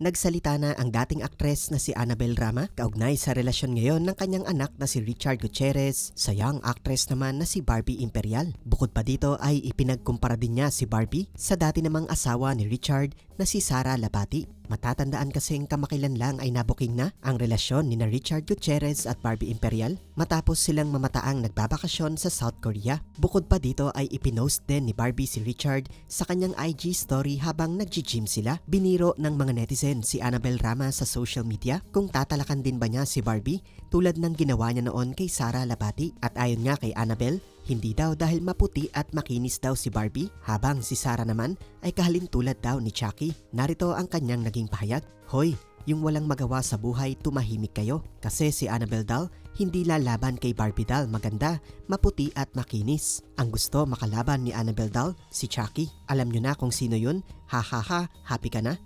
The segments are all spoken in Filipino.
Nagsalita na ang dating aktres na si Annabel Rama kaugnay sa relasyon ngayon ng kanyang anak na si Richard Gutierrez sa young actress naman na si Barbie Imperial. Bukod pa dito ay ipinagkumpara din niya si Barbie sa dati namang asawa ni Richard na si Sara Labati. Matatandaan kasing kamakilan lang ay nabuking na ang relasyon ni na Richard Gutierrez at Barbie Imperial matapos silang mamataang nagbabakasyon sa South Korea. Bukod pa dito ay ipinost din ni Barbie si Richard sa kanyang IG story habang nagji-gym sila. Biniro ng mga netizen si Annabel Rama sa social media kung tatalakan din ba niya si Barbie tulad ng ginawa niya noon kay Sara Labati. At ayon nga kay Annabel, hindi daw dahil maputi at makinis daw si Barbie habang si Sara naman ay kahalintulad daw ni Chucky. Narito ang kanyang naging pahayag. Hoy, yung walang magawa sa buhay tumahimik kayo kasi si Annabel Dahl hindi lalaban kay Barbie Dahl maganda, maputi at makinis. Ang gusto makalaban ni Annabel Dahl, si Chucky. Alam nyo na kung sino yun? Ha ha ha, happy ka na?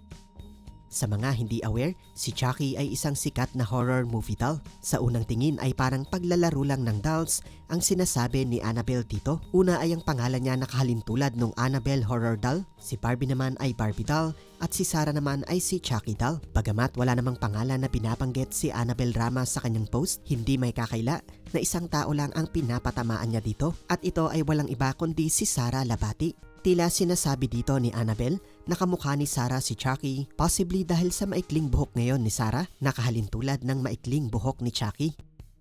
Sa mga hindi aware, si Chucky ay isang sikat na horror movie doll. Sa unang tingin ay parang paglalaro lang ng dolls ang sinasabi ni Annabelle dito. Una ay ang pangalan niya nakahalintulad nung Annabelle Horror Doll, si Barbie naman ay Barbie Doll, at si Sarah naman ay si Chucky Doll. Bagamat wala namang pangalan na pinapanggit si Annabelle Rama sa kanyang post, hindi may kakaila na isang tao lang ang pinapatamaan niya dito at ito ay walang iba kundi si Sarah Labati. Tila sinasabi dito ni Annabel na kamukha ni Sarah si Chucky, possibly dahil sa maikling buhok ngayon ni Sarah, nakahalintulad ng maikling buhok ni Chucky.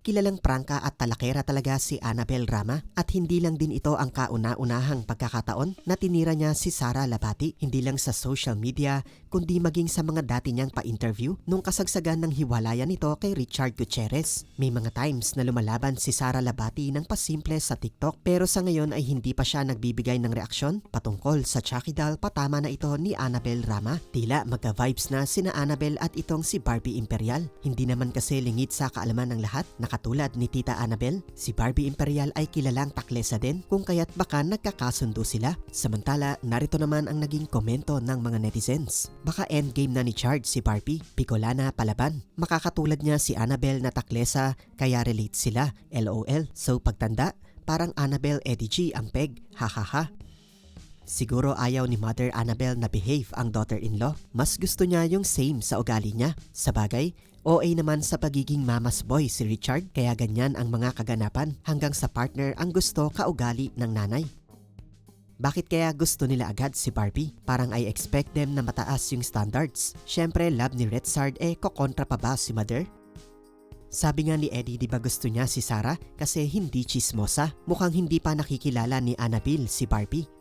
Kilalang prangka at talakera talaga si Annabel Rama at hindi lang din ito ang kauna-unahang pagkakataon na tinira niya si Sara Labati hindi lang sa social media kundi maging sa mga dati niyang pa-interview nung kasagsagan ng hiwalayan nito kay Richard Gutierrez. May mga times na lumalaban si Sara Labati ng pasimple sa TikTok pero sa ngayon ay hindi pa siya nagbibigay ng reaksyon patungkol sa Chucky doll patama na ito ni Annabel Rama. Tila magka-vibes na sina Annabel at itong si Barbie Imperial. Hindi naman kasi lingid sa kaalaman ng lahat na katulad ni Tita Annabel, si Barbie Imperial ay kilalang taklesa din kung kaya't baka nagkakasundo sila. Samantala, narito naman ang naging komento ng mga netizens. Baka endgame na ni Charge si Barbie, Picolana palaban. Makakatulad niya si Annabel na taklesa kaya relate sila, LOL. So pagtanda, parang Annabel Eddie G ang peg, hahaha. Siguro ayaw ni Mother Annabel na behave ang daughter-in-law. Mas gusto niya yung same sa ugali niya. Sa bagay, OA naman sa pagiging mama's boy si Richard kaya ganyan ang mga kaganapan hanggang sa partner ang gusto kaugali ng nanay. Bakit kaya gusto nila agad si Barbie? Parang I expect them na mataas yung standards. Siyempre love ni Retsard eh kokontra pa ba si Mother? Sabi nga ni Eddie di ba gusto niya si Sarah kasi hindi chismosa. Mukhang hindi pa nakikilala ni Annabelle si Barbie